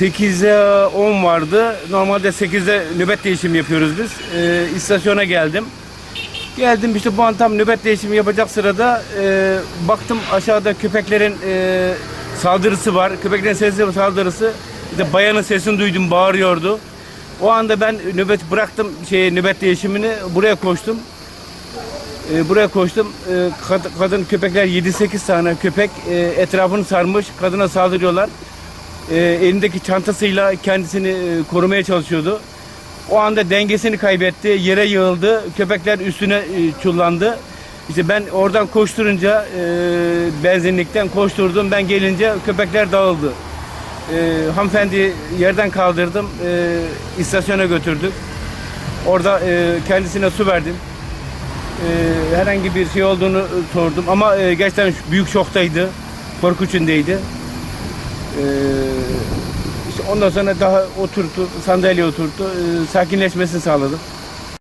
8'e 10 vardı. Normalde 8'de nöbet değişimi yapıyoruz biz. Ee, istasyona geldim. Geldim işte bu an tam nöbet değişimi yapacak sırada e, baktım aşağıda köpeklerin e, saldırısı var. Köpeklerin sesi saldırısı. İşte bayanın sesini duydum bağırıyordu. O anda ben nöbet bıraktım şey nöbet değişimini buraya koştum. E, buraya koştum. E, kad- kadın köpekler 7-8 tane köpek e, etrafını sarmış. Kadına saldırıyorlar. E, elindeki çantasıyla kendisini e, korumaya çalışıyordu. O anda dengesini kaybetti. Yere yığıldı. Köpekler üstüne e, çullandı. İşte ben oradan koşturunca e, benzinlikten koşturdum. Ben gelince köpekler dağıldı. E, hanımefendi yerden kaldırdım. İstasyona götürdük. Orada kendisine su verdim. Ee, herhangi bir şey olduğunu sordum ama gerçekten büyük şoktaydı. Korku içindeydi. Ee, işte ondan sonra daha oturttu, sandalyeye oturttu. Ee, sakinleşmesini sağladım.